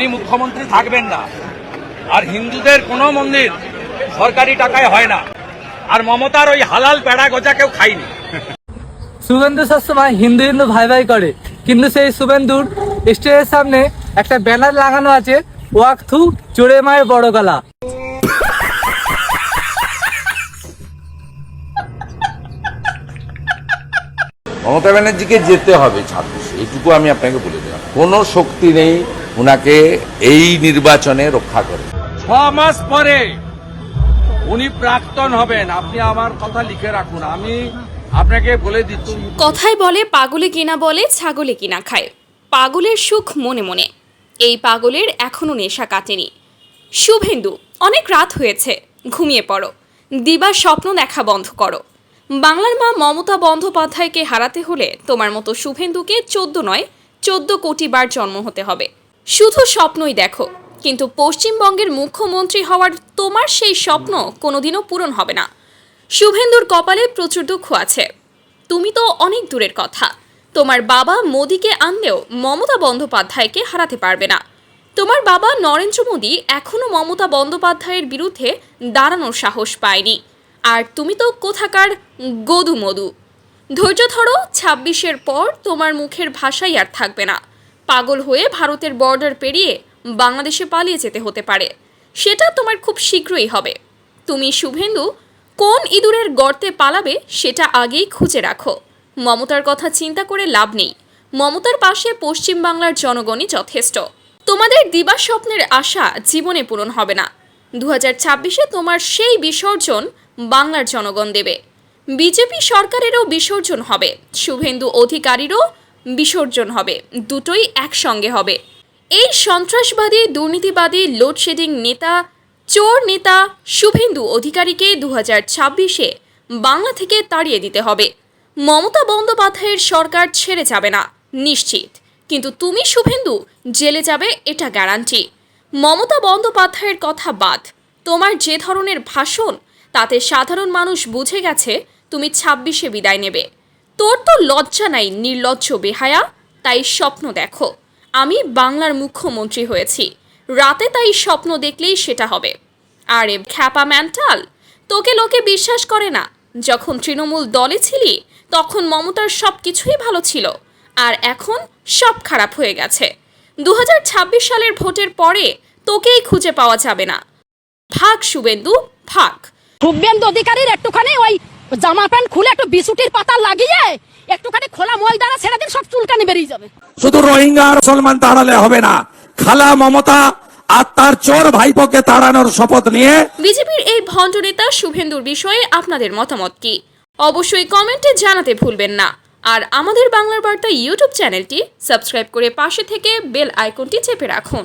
উনি মুখ্যমন্ত্রী থাকবেন না। আর হিন্দুদের কোনো মন্দির সরকারি টাকায় হয় না। আর মমতার ওই হালাল পেড়া গজা কেউ খাইনি শুভেন্দু সবসময় হিন্দু হিন্দু ভাই ভাই করে। কিন্তু সেই শুভেন্দুর স্টেজের সামনে একটা ব্যানার লাগানো আছে ওয়াক থু চোরে মায়ের বড় গলা। মমতা ব্যানার্জিকে যেতে হবে ছাব্বিশে। এইটুকু আমি আপনাকে বলে দিলাম। কোনো শক্তি নেই ওনাকে এই নির্বাচনে রক্ষা করে। ছ মাস পরে উনি প্রাক্তন হবেন। আপনি আমার কথা লিখে রাখুন। আমি আপনাকে বলে দিচ্ছি। কথায় বলে পাগলে কিনা বলে ছাগলে কিনা খায়। পাগলের সুখ মনে মনে। এই পাগলের এখনও নেশা কাটেনি। শুভেন্দু অনেক রাত হয়েছে। ঘুমিয়ে পড়ো। দিবার স্বপ্ন দেখা বন্ধ করো। বাংলার মা মমতা বন্দ্যোপাধ্যায়কে হারাতে হলে তোমার মতো শুভেন্দুকে চোদ্দ নয় চোদ্দ কোটি বার জন্ম হতে হবে। শুধু স্বপ্নই দেখো, কিন্তু পশ্চিমবঙ্গের মুখ্যমন্ত্রী হওয়ার তোমার সেই স্বপ্ন কোনোদিনও পূরণ হবে না। শুভেন্দুর কপালে প্রচুর দুঃখ আছে। তুমি তো অনেক দূরের কথা। তোমার বাবা মোদিকে আনলেও মমতা বন্দ্যোপাধ্যায়কে হারাতে পারবে না। তোমার বাবা নরেন্দ্র মোদী এখনও মমতা বন্দ্যোপাধ্যায়ের বিরুদ্ধে দাঁড়ানোর সাহস পায়নি। আর তুমি তো কোথাকার গদু মধু ধৈর্য ধরো, ছাব্বিশের পর তোমার মুখের ভাষাই আর থাকবে না। পাগল হয়ে ভারতের বর্ডার পেরিয়ে বাংলাদেশে পালিয়ে যেতে হতে পারে। সেটা তোমার খুব শীঘ্রই হবে। তুমি শুভেন্দু, কোন ইঁদুরের গর্তে পালাবে সেটা আগেই খুঁজে রাখো। মমতার কথা চিন্তা করে লাভ নেই। মমতার পাশে পশ্চিমবাংলার জনগণই যথেষ্ট। তোমাদের দিবা স্বপ্নের আশা জীবনে পূরণ হবে না। দু ছাব্বিশে তোমার সেই বিসর্জন বাংলার জনগণ দেবে। বিজেপি সরকারেরও বিসর্জন হবে। শুভেন্দু অধিকারীরও বিসর্জন হবে। দুটোই একসঙ্গে হবে। এই সন্ত্রাসবাদী, দুর্নীতিবাদী, লোডশেডিং নেতা, চোর নেতা শুভেন্দু অধিকারীকে দু হাজার ছাব্বিশে বাংলা থেকে তাড়িয়ে দিতে হবে। মমতা বন্দ্যোপাধ্যায়ের সরকার ছেড়ে যাবে না, নিশ্চিত। কিন্তু তুমি, শুভেন্দু, জেলে যাবে, এটা গ্যারান্টি। মমতা বন্দ্যোপাধ্যায়ের কথা বাদ, তোমার যে ধরনের ভাষণ, তাতে সাধারণ মানুষ বুঝে গেছে তুমি ছাব্বিশে বিদায় নেবে। তোর তো লজ্জা নাই, নির্লজ্জ বেহায়া। তাই স্বপ্ন দেখো। আমি বাংলার মুখ্যমন্ত্রী হয়েছি। রাতে তাই স্বপ্ন দেখলেই সেটা হবে। আরে খ্যাপা ম্যান্টাল, তোকে লোকে বিশ্বাস করে না। যখন তৃণমূল দলে ছিলি, তখন মমতার সব কিছুই ভালো ছিল। আর এখন সব খারাপ হয়ে গেছে। দু হাজার ছাব্বিশ সালের ভোটের পরে তোকেই খুঁজে পাওয়া যাবে না। ভাগ, শুভেন্দু ভাগ। শুভেন্দু অধিকারীর একটুখানি ওই জামা প্যান্ট খুলে একটু বিছুটির পাতা লাগিয়ে একটুখানি খোলা ময়দানা ছেড়ে দিন সব চুলকানি বেরিয়ে যাবে। শুধু রোহিঙ্গা আর মুসলমান তাড়ালে হবে না। খালা মমতা আর তার চোর ভাইপোকে তাড়ানোর শপথ নিয়ে বিজেপির এই ভণ্ড নেতা শুভেন্দুর বিষয়ে আপনাদের মতামত কি? অবশ্যই কমেন্টে জানাতে ভুলবেন না। আর আমাদের বাংলার বার্তা ইউটিউব চ্যানেলটি সাবস্ক্রাইব করে পাশে থেকে বেল আইকনটি চেপে রাখুন।